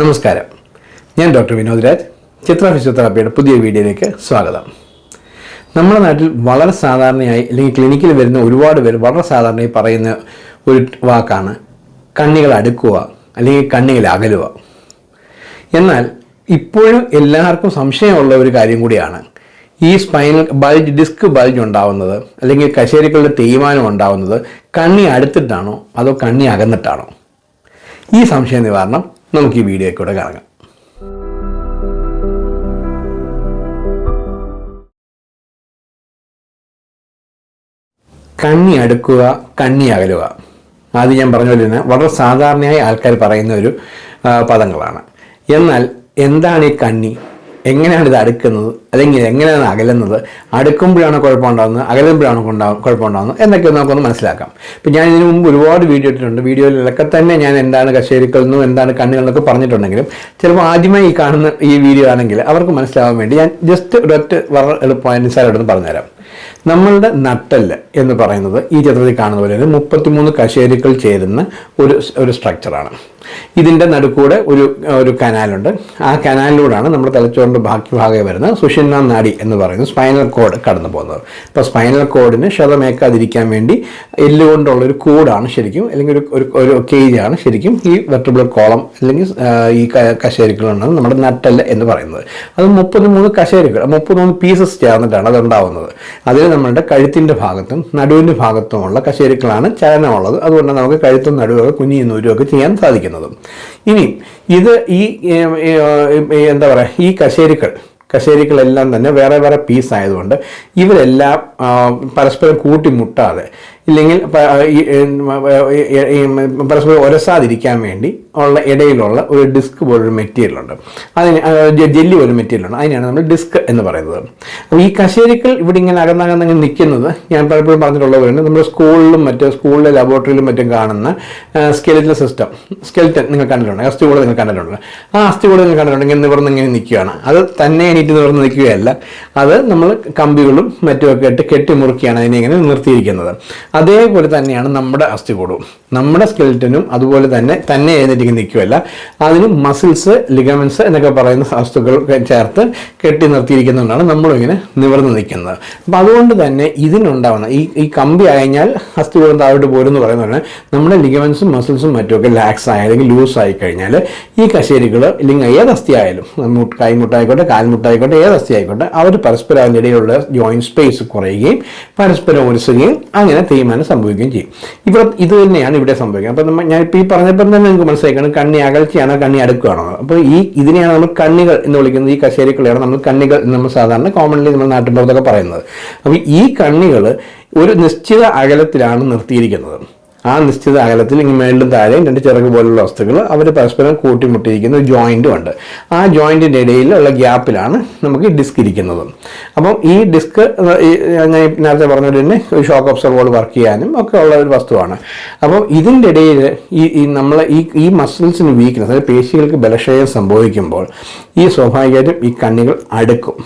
നമസ്കാരം. ഞാൻ ഡോക്ടർ വിനോദ് രാജ്. ചിത്ര ഫിസിയോതെറാപ്പിയുടെ പുതിയ വീഡിയോയിലേക്ക് സ്വാഗതം. നമ്മുടെ നാട്ടിൽ വളരെ സാധാരണയായി അല്ലെങ്കിൽ ക്ലിനിക്കിൽ വരുന്ന ഒരുപാട് പേർ വളരെ സാധാരണയായി പറയുന്ന ഒരു വാക്കാണ് കണ്ണികൾ അടുക്കുക അല്ലെങ്കിൽ കണ്ണികൾ അകലുക. എന്നാൽ ഇപ്പോഴും എല്ലാവർക്കും സംശയമുള്ള ഒരു കാര്യം കൂടിയാണ്. ഈ സ്പൈനൽ ബൾജ് ഡിസ്ക് ബൾജ് ഉണ്ടാവുന്നത് അല്ലെങ്കിൽ കശേരികളുടെ തേയ്മാനം ഉണ്ടാവുന്നത് കണ്ണി അടുത്തിട്ടാണോ അതോ കണ്ണി അകന്നിട്ടാണോ? ഈ സംശയ നിവാരണം നമുക്ക് ഈ വീഡിയോ കൂടെ കറങ്ങാം. കണ്ണി അടുക്കുക കണ്ണി അകലുക. ആദ്യം ഞാൻ പറഞ്ഞ പോലെ തന്നെ വളരെ സാധാരണയായി ആൾക്കാർ പറയുന്ന ഒരു പദങ്ങളാണ്. എന്നാൽ എന്താണ് ഈ കണ്ണി? എങ്ങനെയാണ് ഇത് അടുക്കുന്നത്? അല്ലെങ്കിൽ എങ്ങനെയാണ് അകലുന്നത്? അടുക്കുമ്പോഴാണ് കുഴപ്പമുണ്ടാകുന്നത് അകലുമ്പോഴാണ് കുഴപ്പമുണ്ടാകുന്നത് എന്നൊക്കെ നമുക്കൊന്ന് മനസ്സിലാക്കാം. ഇപ്പം ഞാൻ ഇതിനു മുമ്പ് ഒരുപാട് വീഡിയോ ഇട്ടിട്ടുണ്ട്. വീഡിയോയിലൊക്കെ തന്നെ ഞാൻ എന്താണ് കശേരിക്കൽ എന്നും എന്താണ് കണ്ണുകൾ എന്നൊക്കെ പറഞ്ഞിട്ടുണ്ടെങ്കിലും ചിലപ്പോൾ ആദ്യമായി ഈ കാണുന്ന ഈ വീഡിയോ ആണെങ്കിൽ അവർക്ക് മനസ്സിലാവാൻ വേണ്ടി ഞാൻ ജസ്റ്റ് ഒരൊറ്റ വളരെ എളുപ്പമായ നിസ്സാരമായിട്ടൊന്ന് പറഞ്ഞുതരാം. നമ്മളുടെ നട്ടൽ എന്ന് പറയുന്നത് ഈ ചിത്രത്തിൽ കാണുന്ന പോലെ മുപ്പത്തിമൂന്ന് കശേരിക്കൾ ചേരുന്ന ഒരു ഒരു സ്ട്രക്ചറാണ് ഇതിന്റെ നടുക്കൂടെ ഒരു ഒരു കനാലുണ്ട്. ആ കനാലിലൂടെയാണ് നമ്മുടെ തലച്ചോറിന്റെ ബാക്കി ഭാഗം വരുന്ന സുഷിന്ന നാഡി എന്ന് പറയുന്ന സ്പൈനൽ കോഡ് കടന്നു പോകുന്നത്. അപ്പോൾ സ്പൈനൽ കോഡിന് ക്ഷതമേക്കാതിരിക്കാൻ വേണ്ടി എല്ലുകൊണ്ടുള്ള ഒരു കൂടാണ് ശരിക്കും അല്ലെങ്കിൽ ഒരു ഒരു കേജാണ് ശരിക്കും ഈ വെർട്ടിബിൾ കോളം അല്ലെങ്കിൽ ഈ ക- കശേരുക്കളുണ്ടെന്ന് നമ്മുടെ നട്ടൽ എന്ന് പറയുന്നത്. അത് മുപ്പത്തി മൂന്ന് കശേരികൾ മുപ്പത്തിമൂന്ന് പീസസ് ചേർന്നിട്ടാണ് അത് ഉണ്ടാവുന്നത് അതിൽ നമ്മളുടെ കഴുത്തിന്റെ ഭാഗത്തും നടുവിന്റെ ഭാഗത്തുമുള്ള കശേരിക്കളാണ് ചലനമുള്ളത്. അതുകൊണ്ട് നമുക്ക് കഴുത്തും നടുവൊക്കെ കുഞ്ഞി നൂരും ഒക്കെ ചെയ്യാൻ സാധിക്കുന്നത് ഇനി ഇത് ഈ എന്താ പറയുക ഈ കശേരുക്കൾ കശേരികളെല്ലാം തന്നെ വേറെ വേറെ പീസ് ആയതുകൊണ്ട് ഇവരെല്ലാം പരസ്പരം കൂട്ടിമുട്ടാതെ ഇല്ലെങ്കിൽ പരസ്പരം ഒരസാതിരിക്കാൻ വേണ്ടി ഉള്ള ഇടയിലുള്ള ഒരു ഡിസ്ക് പോലൊരു മെറ്റീരിയൽ ഉണ്ട്. അതിന് ജെല്ലി പോലൊരു മെറ്റീരിയൽ ഉണ്ട്. അതിനാണ് നമ്മൾ ഡിസ്ക് എന്ന് പറയുന്നത്. അപ്പോൾ ഈ കശേരികൾ ഇവിടെ ഇങ്ങനെ അകന്നകന്നങ്ങ് നിൽക്കുന്നത് ഞാൻ പലപ്പോഴും പറഞ്ഞിട്ടുള്ളവരുണ്ട്. നമ്മുടെ സ്കൂളിലും മറ്റ് സ്കൂളിലെ ലബോറട്ടറിയിലും മറ്റും കാണുന്ന സ്കെലിറ്റൽ സിസ്റ്റം സ്കെലിറ്റൻ നിങ്ങൾ കണ്ടിട്ടുണ്ട്? അസ്ഥി കൂടെ നിങ്ങൾ കണ്ടിട്ടുണ്ട്? ആ അസ്ഥി കൂടെ നിങ്ങൾ കണ്ടിട്ടുണ്ടെങ്കിൽ നിവർന്ന് ഇങ്ങനെ നിൽക്കുകയാണ്. അത് തന്നെ എണീറ്റ് തുറന്ന് നിൽക്കുകയല്ല. അത് നമ്മൾ കമ്പികളും മറ്റുമൊക്കെ ഇട്ട് കെട്ടിമുറുക്കിയാണ് അതിനെ ഇങ്ങനെ നിർത്തിയിരിക്കുന്നത്. അതേപോലെ തന്നെയാണ് നമ്മുടെ അസ്ഥികൂടവും. നമ്മുടെ സ്കെൽറ്റനും അതുപോലെ തന്നെ തന്നെ എഴുന്നേറ്റ് നിൽക്കുകയല്ല. അതിന് മസിൽസ് ലിഗമെൻസ് എന്നൊക്കെ പറയുന്ന വസ്തുക്കൾ ചേർത്ത് കെട്ടി നിർത്തിയിരിക്കുന്നതുകൊണ്ടാണ് നമ്മളിങ്ങനെ നിവർന്ന് നിൽക്കുന്നത്. അപ്പം അതുകൊണ്ട് തന്നെ ഇതിനുണ്ടാവുന്ന ഈ ഈ കമ്പി അയഞ്ഞാൽ അസ്ഥികൂടം താഴോട്ട് പോരും എന്ന് പറയുന്നത് നമ്മുടെ ലിഗമെൻസും മസിൽസും മറ്റുമൊക്കെ ലാക്സ് ആയി അല്ലെങ്കിൽ ലൂസ് ആയി കഴിഞ്ഞാൽ ഈ കശേരികൾ ഇല്ലെങ്കിൽ ഏത് അസ്ഥി ആയാലും കൈമുട്ടായിക്കോട്ടെ കൈമുട്ടായിക്കോട്ടെ കാൽമുട്ടായിക്കോട്ടെ ഏത് അസ്ഥി ആയിക്കോട്ടെ അവർ പരസ്പരം അതിന്റെ ഇടയിലുള്ള ജോയിന്റ് സ്പേസ് കുറയുകയും പരസ്പരം ഉരസുകയും അങ്ങനെ തേയ്മാനം സംഭവിക്കുകയും ചെയ്യും. ഇവിടെ ഇത് തന്നെയാണ് ഇവിടെ സംഭവിക്കുന്നത്. അപ്പോൾ നമ്മൾ ഞാൻ ഇപ്പോൾ ഈ പറഞ്ഞപ്പോൾ തന്നെ നിങ്ങൾക്ക് മനസ്സിലാക്കണം കണ്ണി അകൽച്ചയാണോ കണ്ണി അടുക്കുകയാണോ അപ്പോൾ ഈ ഇതിനെയാണ് നമ്മൾ കണ്ണികൾ എന്ന് വിളിക്കുന്നത്. ഈ കശേരിക്കളെയാണ് നമ്മൾ കണ്ണികൾ നമ്മൾ സാധാരണ കോമൺലി നമ്മൾ നാട്ടിൻപുറത്തൊക്കെ പറയുന്നത്. അപ്പോൾ ഈ കണ്ണികൾ ഒരു നിശ്ചിത അകലത്തിലാണ് നിർത്തിയിരിക്കുന്നത്. ആ നിശ്ചിത അകലത്തിൽ ഇങ്ങനെ മേളിലും താഴെയും രണ്ട് ചിറക് പോലുള്ള വസ്തുക്കൾ അവർ പരസ്പരം കൂട്ടിമുട്ടിയിരിക്കുന്ന ഒരു ജോയിന്റും ഉണ്ട്. ആ ജോയിന്റിന്റെ ഇടയിലുള്ള ഗ്യാപ്പിലാണ് നമുക്ക് ഈ ഡിസ്ക് ഇരിക്കുന്നത്. അപ്പം ഈ ഡിസ്ക് ഞാൻ നേരത്തെ പറഞ്ഞ തന്നെ ഒരു ഷോക്ക് ഒബ്സർവോൾ വർക്ക് ചെയ്യാനും ഒക്കെ ഉള്ള ഒരു വസ്തുവാണ്. അപ്പം ഇതിന്റെ ഇടയിൽ ഈ നമ്മൾ ഈ ഈ മസിൽസിന് വീക്ക്നെസ് അതായത് പേശികൾക്ക് ബലക്ഷയം സംഭവിക്കുമ്പോൾ ഈ സ്വാഭാവികമായിട്ടും ഈ കണ്ണികൾ അടുക്കും.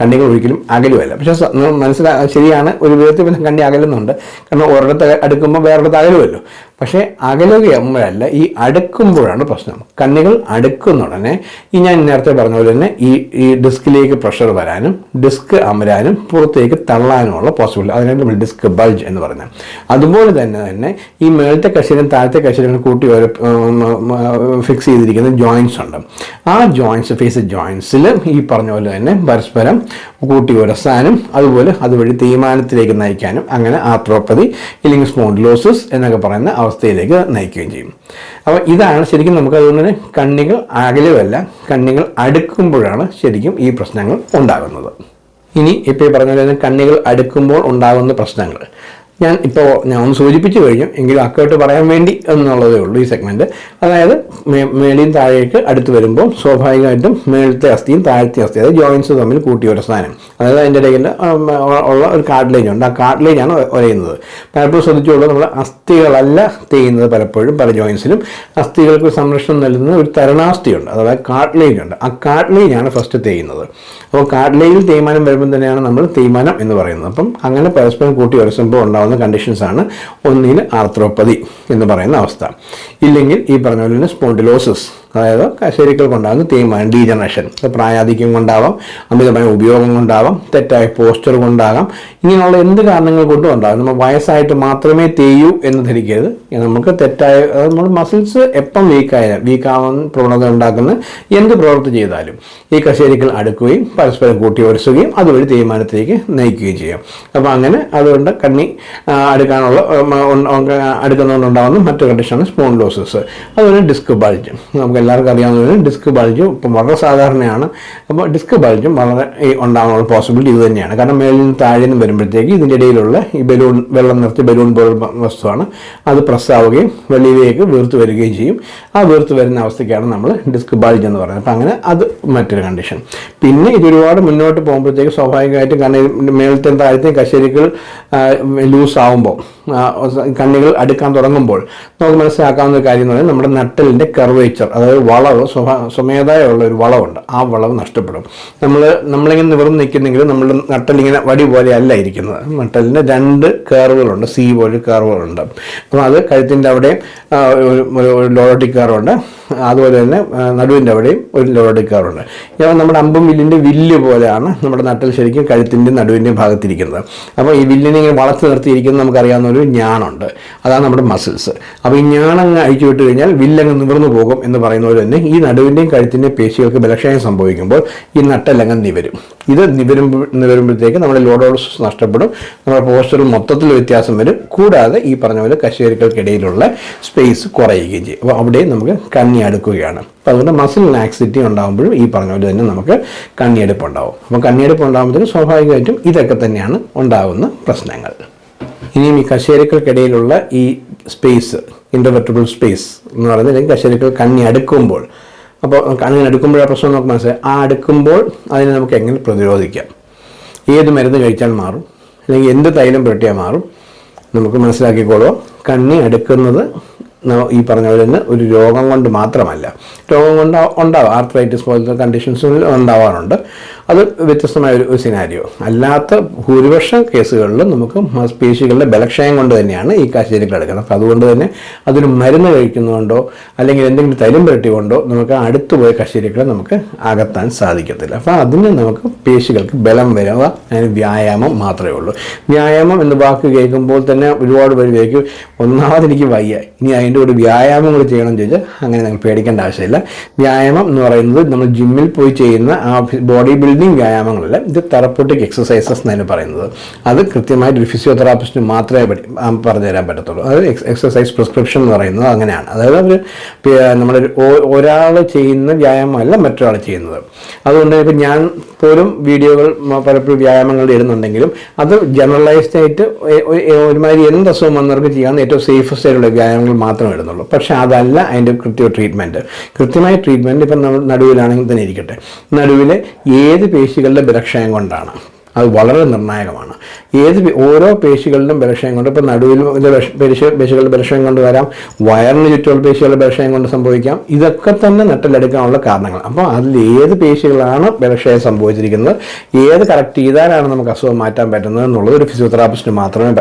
കണ്ണികൾ ഒരിക്കലും അകലുമല്ല. പക്ഷെ മനസ്സിലാ ശരിയാണ് ഒരു വിധത്തിൽ പിന്നെ കണ്ണി അകലുന്നുണ്ട്. കാരണം ഒരിടത്ത് അടുക്കുമ്പോൾ വേറൊരിടത്ത് അകലുമല്ലോ. പക്ഷേ അകലുകയാകുമ്പോഴല്ല ഈ അടുക്കുമ്പോഴാണ് പ്രശ്നം. കണ്ണികൾ അടുക്കുന്ന ഉടനെ ഈ ഞാൻ നേരത്തെ പറഞ്ഞ പോലെ തന്നെ ഈ ഈ ഡിസ്കിലേക്ക് പ്രഷർ വരാനും ഡിസ്ക് അമരാനും പുറത്തേക്ക് തള്ളാനുമുള്ള പോസിബിലിറ്റി അതിനാണ് നമ്മൾ ഡിസ്ക് ബൾജ് എന്ന് പറയുന്നത്. അതുപോലെ തന്നെ തന്നെ ഈ മേളത്തെ കശീരം താഴത്തെ കശീരങ്ങൾ കൂട്ടി ഒരു ഫിക്സ് ചെയ്തിരിക്കുന്ന ജോയിൻസ് ഉണ്ട്. ആ ജോയിൻസ് ഫേസ് ജോയിൻസിൽ ഈ പറഞ്ഞ പോലെ തന്നെ പരസ്പരം കൂട്ടി ഉരസാനും അതുപോലെ അതുവഴി തീരുമാനത്തിലേക്ക് നയിക്കാനും അങ്ങനെ ആർത്രോപ്പതി ഇല്ലെങ്കിൽ സ്പോണ്ടിലോസിസ് എന്നൊക്കെ പറയുന്ന അവസ്ഥയിലേക്ക് നയിക്കുകയും ചെയ്യും. അപ്പോൾ ഇതാണ് ശരിക്കും നമുക്ക് അതുകൊണ്ട് തന്നെ കണ്ണികൾ അകലുമല്ല കണ്ണികൾ അടുക്കുമ്പോഴാണ് ശരിക്കും ഈ പ്രശ്നങ്ങൾ ഉണ്ടാകുന്നത്. ഇനി ഇപ്പോൾ ഈ പറഞ്ഞ കണ്ണികൾ അടുക്കുമ്പോൾ ഉണ്ടാകുന്ന പ്രശ്നങ്ങൾ. ഞാൻ ഇപ്പോൾ ഞാൻ ഒന്ന് സൂചിപ്പിച്ചു കഴിഞ്ഞു എങ്കിലും അക്കോട്ട് പറയാൻ വേണ്ടി എന്നുള്ളതേ ഉള്ളൂ ഈ സെഗ്മെന്റ് അതായത് മേളിയും താഴേക്ക് അടുത്ത് വരുമ്പോൾ സ്വാഭാവികമായിട്ടും മേളത്തെ അസ്ഥിയും താഴത്തെ അസ്ഥി അതായത് ജോയിൻസ് തമ്മിൽ കൂട്ടി ഉരസാനം അതായത് അതിന്റെ ഇടയിൽ ഉള്ള ഒരു കാർട്ടിലേജ് ഉണ്ട്. ആ കാർട്ടിലേജാണ് ഒരയുന്നത്. പലപ്പോഴും ശ്രദ്ധിച്ചുള്ളൂ നമ്മൾ അസ്ഥികളല്ല തേയുന്നത് പലപ്പോഴും പല ജോയിൻസിലും. അസ്ഥികൾക്ക് സംരക്ഷണം നൽകുന്ന ഒരു തരണാസ്ഥിയുണ്ട് അതായത് കാർട്ടിലേജ് ഉണ്ട്. ആ കാർട്ടിലേജാണ് ഫസ്റ്റ് തേയുന്നത്. അപ്പോൾ കാർട്ടിലേജിൽ തേയ്മാനം വരുമ്പോൾ തന്നെയാണ് നമ്മൾ തേയ്മാനം എന്ന് പറയുന്നത്. അപ്പം അങ്ങനെ പരസ്പരം കൂട്ടി ഉരസുമ്പോൾ ഉണ്ടാകുന്ന കണ്ടീഷൻസ് കണ്ടീഷൻസാണ് ഒന്നിന് ആർത്രോപ്പതി എന്ന് പറയുന്ന അവസ്ഥ. ഇല്ലെങ്കിൽ ഈ പറഞ്ഞ പോലെ തന്നെ സ്പോണ്ടിലോസിസ് അതായത് കശേരികൾ കൊണ്ടാകുന്ന. തേയ്മാനം ഡീജനറേഷൻ പ്രായാധിക്യം കൊണ്ടാവാം അമിതമായ ഉപയോഗം കൊണ്ടാവാം തെറ്റായ പോസ്റ്റർ കൊണ്ടാകാം. ഇങ്ങനെയുള്ള എന്ത് കാരണങ്ങൾ കൊണ്ടും ഉണ്ടാകും. നമ്മൾ വയസ്സായിട്ട് മാത്രമേ തേയൂ എന്ന് ധരിക്കരുത്. നമുക്ക് തെറ്റായ നമ്മൾ മസിൽസ് എപ്പം വീക്കായാലും വീക്കാവുന്ന പ്രവണത ഉണ്ടാക്കുന്ന എന്ത് പ്രവൃത്തി ചെയ്താലും ഈ കശേരികൾ അടുക്കുകയും പരസ്പരം കൂട്ടി ഉരസുകയും അതുവഴി തീരുമാനത്തിലേക്ക് നയിക്കുകയും ചെയ്യാം. അപ്പോൾ അങ്ങനെ അതുകൊണ്ട് കണ്ണി അടുക്കാനുള്ള അടുക്കുന്നതുകൊണ്ടുണ്ടാകുന്ന മറ്റു കണ്ടീഷനാണ് സ്പോൺലോസിസ് അതുപോലെ ഡിസ്ക് ബൾജ് നമുക്ക് എല്ലാവർക്കും അറിയാവുന്ന ഡിസ്ക് ബൾജും ഇപ്പം വളരെ സാധാരണയാണ്. അപ്പോൾ ഡിസ്ക് ബൾജും വളരെ ഉണ്ടാകാനുള്ള പോസിബിലിറ്റി ഇത് തന്നെയാണ്. കാരണം മേലിൽ നിന്ന് താഴെ നിന്ന് വരുമ്പോഴത്തേക്ക് ഇതിന്റെ ഇടയിലുള്ള ഈ ബലൂൺ വെള്ളം നിർത്തി ബലൂൺ പോലുള്ള വസ്തുവാണ്. അത് പ്രസ്സാവുകയും വെളിയിലേക്ക് വീർത്ത് വരികയും ചെയ്യും. ആ വീർത്ത് വരുന്ന അവസ്ഥയ്ക്കാണ് നമ്മൾ ഡിസ്ക് ബൾജ് എന്ന് പറയുന്നത്. അപ്പം അങ്ങനെ അത് മറ്റൊരു കണ്ടീഷൻ പിന്നെ ഇത് ഒരുപാട് മുന്നോട്ട് പോകുമ്പോഴത്തേക്ക് സ്വാഭാവികമായിട്ടും ഇത് മേളത്തെയും താഴത്തെയും കശേരികൾ ലൂസ് ആവുമ്പോൾ കണ്ണികൾ അടുക്കാൻ തുടങ്ങുമ്പോൾ നമുക്ക് മനസ്സിലാക്കാവുന്ന ഒരു കാര്യം എന്ന് പറയുന്നത് നമ്മുടെ നട്ടലിന്റെ കർവേച്ചർ അതായത് വളവ് സ്വഭാ സ്വമേധായുള്ള ഒരു വളവുണ്ട്. ആ വളവ് നഷ്ടപ്പെടും. നമ്മൾ നമ്മളിങ്ങനെ നിവർന്ന് നിൽക്കുന്നെങ്കിൽ നമ്മുടെ നട്ടലിങ്ങനെ വടി പോലെ അല്ല ഇരിക്കുന്നത്. നട്ടലിന് രണ്ട് കയറുകളുണ്ട് സി പോലെ കയറുകളുണ്ട് അപ്പം അത് കഴുത്തിന്റെ അവിടെ ഒരു- ഒരു- ഒരു ലോറോട്ടിക് കർവുണ്ട്. അതുപോലെ തന്നെ നടുവിന്റെ അവിടെയും ഒരു ലോഡ് എടുക്കാറുണ്ട്. ഇപ്പോൾ നമ്മുടെ അമ്പും വില്ലിന്റെ വില്ല് പോലെയാണ് നമ്മുടെ നട്ടൽ ശരിക്കും കഴുത്തിന്റെയും നടുവിന്റെയും ഭാഗത്തിരിക്കുന്നത്. അപ്പോൾ ഈ വില്ലിനെ ഇങ്ങനെ വളർത്തി നിർത്തിയിരിക്കുന്ന നമുക്കറിയാവുന്ന ഒരു ഞാണുണ്ട് അതാണ് നമ്മുടെ മസിൽസ് അപ്പോൾ ഈ ഞാണങ്ങ് അഴിച്ചു വിട്ട് കഴിഞ്ഞാൽ വില്ലങ്ങ് നിവർന്നു പോകും എന്ന് പറയുന്ന പോലെ തന്നെ ഈ നടുവിന്റെയും കഴുത്തിന്റെയും പേശികൾക്ക് ബലക്ഷയം സംഭവിക്കുമ്പോൾ ഈ നട്ടലങ്ങ് നിവരും. ഇത് നിവരുമ്പോൾ നിവരുമ്പോഴത്തേക്ക് നമ്മുടെ ലോഡോളസ് നഷ്ടപ്പെടും. നമ്മുടെ പോസ്റ്ററിൽ മൊത്തത്തിൽ വ്യത്യാസം വരും. കൂടാതെ ഈ പറഞ്ഞ പോലെ കശേരികൾക്കിടയിലുള്ള സ്പേസ് കുറയുകയും ചെയ്യും. അപ്പോൾ അവിടെ നമുക്ക് കണ്ണി അടുക്കുകയാണ് അപ്പോൾ അതുകൊണ്ട് മസിൽ ലാക്സിറ്റി ഉണ്ടാകുമ്പോഴും ഈ പറഞ്ഞ പോലെ തന്നെ നമുക്ക് കണ്ണിയെടുപ്പ് ഉണ്ടാവും. അപ്പോൾ കണ്ണിയെടുപ്പ് ഉണ്ടാകുമ്പോഴത്തേക്കും സ്വാഭാവികമായിട്ടും ഇതൊക്കെ തന്നെയാണ് ഉണ്ടാകുന്ന പ്രശ്നങ്ങൾ. ഇനിയും ഈ കശേരുക്കൾക്കിടയിലുള്ള ഈ സ്പേസ് ഇന്റർവെർട്ടബിൾ സ്പേസ് എന്ന് പറയുന്നത് അല്ലെങ്കിൽ കശേരികൾ കണ്ണി അടുക്കുമ്പോൾ അപ്പോൾ കണ്ണിന് അടുക്കുമ്പോഴാണ് പ്രശ്നം നമുക്ക് മനസ്സിലായി. ആ അടുക്കുമ്പോൾ അതിനെ നമുക്ക് എങ്ങനെ പ്രതിരോധിക്കാം? ഏത് മരുന്ന് കഴിച്ചാൽ മാറും? അല്ലെങ്കിൽ എന്ത് തൈലം പുരട്ടിയാൽ മാറും? നമുക്ക് മനസ്സിലാക്കിക്കോളൂ. കണ്ണി അടുക്കുന്നത് ഈ പറഞ്ഞ പോലെ തന്നെ ഒരു രോഗം കൊണ്ട് മാത്രമല്ല. രോഗം കൊണ്ട് ഉണ്ടാവും. ആർത്രൈറ്റിസ് പോലത്തെ കണ്ടീഷൻസിൽ ഉണ്ടാവാറുണ്ട്. അത് വ്യത്യസ്തമായ ഒരു സിനാരിയോ അല്ലാത്ത ഭൂരിപക്ഷം കേസുകളിലും നമുക്ക് പേശികളുടെ ബലക്ഷയം കൊണ്ട് തന്നെയാണ് ഈ കാശേരികൾ എടുക്കുന്നത് അപ്പോൾ അതുകൊണ്ട് തന്നെ അതിന് മരുന്ന് കഴിക്കുന്നതുകൊണ്ടോ അല്ലെങ്കിൽ എന്തെങ്കിലും തൈലം പുരട്ടിക്കൊണ്ടോ നമുക്ക് അടുത്ത് പോയ കശേരികളെ നമുക്ക് അകത്താൻ സാധിക്കത്തില്ല. അപ്പോൾ അതിന് നമുക്ക് പേശികൾക്ക് ബലം വരവ അതിന് വ്യായാമം മാത്രമേ ഉള്ളൂ. വ്യായാമം എന്ന് വാക്ക് കേൾക്കുമ്പോൾ തന്നെ ഒരുപാട് പേര് വിചാരിക്കും ഒന്നാമത് എനിക്ക് വയ്യ. ഇനി അതിന്റെ കൂടെ വ്യായാമം കൂടി ചെയ്യണം ചോദിച്ചാൽ അങ്ങനെ നിങ്ങൾ പേടിക്കേണ്ട ആവശ്യമില്ല. വ്യായാമം എന്ന് പറയുന്നത് നമ്മൾ ജിമ്മിൽ പോയി ചെയ്യുന്ന ആ ബോഡി ബിൽഡിംഗ് വ്യായാമങ്ങളല്ല ഇത് തെറപ്പൂട്ടിക് എക്സസൈസസ് എന്നാണ് പറയുന്നത്. അത് കൃത്യമായിട്ട് ഒരു ഫിസിയോതെറാപ്പിസ്റ്റിന് മാത്രമേ പറഞ്ഞു തരാൻ പറ്റത്തുള്ളൂ. അതായത് എക്സസൈസ് പ്രിസ്ക്രിപ്ഷൻ എന്ന് പറയുന്നത് അങ്ങനെയാണ്. അതായത് അവർ നമ്മുടെ ഒരാൾ ചെയ്യുന്ന വ്യായാമമല്ല മറ്റൊരാൾ ചെയ്യുന്നത്. അതുകൊണ്ട് ഇപ്പം ഞാൻ പോലും വീഡിയോകൾ പലപ്പോഴും വ്യായാമങ്ങൾ ഇടുന്നുണ്ടെങ്കിലും അത് ജനറലൈസ്ഡ് ആയിട്ട് ഒരുമാതിരി എന്ത് അസുഖം വന്നവർക്ക് ചെയ്യാവുന്ന ഏറ്റവും സേഫസ്റ്റ് ആയിട്ടുള്ള വ്യായാമങ്ങൾ മാത്രമേ ഇടുന്നുള്ളൂ. പക്ഷേ അതല്ല അതിന്റെ കൃത്യ ട്രീറ്റ്മെന്റ് കൃത്യമായ ട്രീറ്റ്മെന്റ് ഇപ്പം നമ്മൾ നടുവിലാണെങ്കിൽ തന്നെ ഇരിക്കട്ടെ. നടുവിലെ ഏത് പേശികളുടെ ബലക്ഷയം കൊണ്ടാണ്? അത് വളരെ നിർണായകമാണ്. ഏത് ഓരോ പേശികളിലും ബലക്ഷയം കൊണ്ട് ഇപ്പോൾ നടുവിൽ പേശി പേശികളുടെ ബലക്ഷയം കൊണ്ട് വരാം വയറിന് ചുറ്റുമുള്ള പേശികളുടെ ബലക്ഷയം കൊണ്ട് സംഭവിക്കാം. ഇതൊക്കെ തന്നെ നട്ടിലെടുക്കാനുള്ള കാരണങ്ങൾ. അപ്പോൾ അതിൽ ഏത് പേശികളാണ് ബലക്ഷയം സംഭവിച്ചിരിക്കുന്നത് ഏത് കറക്റ്റ് ചെയ്താലാണ് നമുക്ക് അസുഖം മാറ്റാൻ പറ്റുന്നത് എന്നുള്ളത് ഒരു ഫിസിയോതെറാപ്പിസ്റ്റിന് മാത്രമേ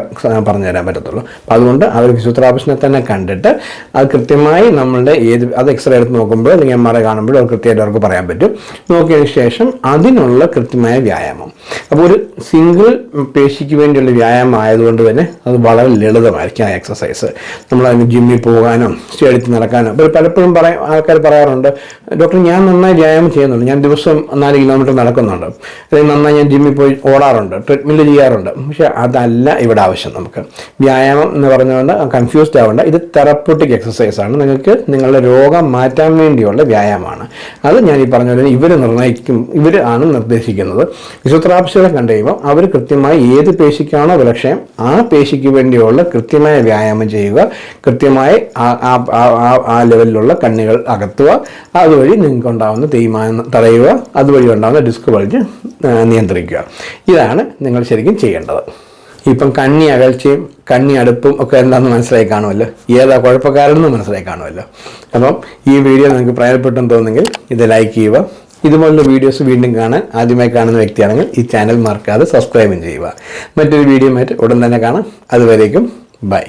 പറഞ്ഞു തരാൻ പറ്റത്തുള്ളൂ. അപ്പോൾ അതുകൊണ്ട് ആ ഒരു ഫിസിയോതെറാപ്പിസ്റ്റിനെ തന്നെ കണ്ടിട്ട് അത് കൃത്യമായി നമ്മളുടെ ഏത് അത് എക്സ്റേ എടുത്ത് നോക്കുമ്പോൾ അല്ലെങ്കിൽ എം ആർ ഐ കാണുമ്പോഴും കൃത്യമായിട്ട് അവർക്ക് പറയാൻ പറ്റും. നോക്കിയതിന് ശേഷം അതിനുള്ള കൃത്യമായ വ്യായാമം. അപ്പോൾ ഒരു സിംഗിൾ പേശിക്ക് വേണ്ടിയുള്ള വ്യായാമം ആയതുകൊണ്ട് തന്നെ അത് വളരെ ലളിതമായിരിക്കും ആ എക്സസൈസ് നമ്മൾ അതിന് ജിമ്മിൽ പോകാനോ സ്റ്റേഡിയത്തിൽ നടക്കാനോ. അപ്പോൾ പലപ്പോഴും പറയാൻ ആൾക്കാർ പറയാറുണ്ട് ഡോക്ടർ ഞാൻ നന്നായി വ്യായാമം ചെയ്യുന്നുണ്ട്. ഞാൻ ദിവസം നാല് കിലോമീറ്റർ നടക്കുന്നുണ്ട്. അല്ലെങ്കിൽ നന്നായി ഞാൻ ജിമ്മിൽ പോയി ഓടാറുണ്ട് ട്രെഡ്മിൽ ചെയ്യാറുണ്ട്. പക്ഷേ അതല്ല ഇവിടെ ആവശ്യം നമുക്ക്. വ്യായാമം എന്ന് പറഞ്ഞുകൊണ്ട് കൺഫ്യൂസ്ഡ് ആവേണ്ട. ഇത് തെറപ്പൂട്ടിക് എക്സസൈസാണ് നിങ്ങൾക്ക് നിങ്ങളുടെ രോഗം മാറ്റാൻ വേണ്ടിയുള്ള വ്യായാമമാണ്. അത് ഞാൻ ഈ പറഞ്ഞ പോലെ ഇവർ നിർണയിക്കും ഇവർ ആണ് നിർദ്ദേശിക്കുന്നത്. ഫിസിയോതെറാപ്പിസ്റ്റുകളെ കണ്ടു കഴിയുമ്പോൾ അവർ കൃത്യമായി ഏത് പേശിക്കാണോ വിലക്ഷയം ആ പേശിക്ക് വേണ്ടിയുള്ള കൃത്യമായ വ്യായാമം ചെയ്യുക കൃത്യമായി ആ- ലെവലിലുള്ള കണ്ണുകൾ അകത്തുക അതുവഴി നിങ്ങൾക്ക് ഉണ്ടാകുന്ന തേയ്മാനം തടയുക അതുവഴി ഉണ്ടാകുന്ന ഡിസ്ക് വഴി നിയന്ത്രിക്കുക. ഇതാണ് നിങ്ങൾ ശരിക്കും ചെയ്യേണ്ടത്. ഇപ്പം കണ്ണി അകൽച്ചയും കണ്ണി അടുപ്പും ഒക്കെ എന്താണെന്ന് മനസ്സിലായി കാണുമല്ലോ? ഏതാ കുഴപ്പക്കാരെന്ന് മനസ്സിലായി കാണുമല്ലോ? അപ്പം ഈ വീഡിയോ നിങ്ങൾക്ക് പ്രയോജനപ്പെട്ടെന്ന് തോന്നുന്നെങ്കിൽ ഇത് ലൈക്ക് ചെയ്യുക ഇതുപോലുള്ള വീഡിയോസ് വീണ്ടും കാണാൻ ആദ്യമായി കാണുന്ന വ്യക്തിയാണെങ്കിൽ ഈ ചാനൽ മറക്കാതെ സബ്സ്ക്രൈബും ചെയ്യുക. മറ്റൊരു വീഡിയോ ആയിട്ട് ഉടൻ തന്നെ കാണാം. അതുവരേക്കും ബൈ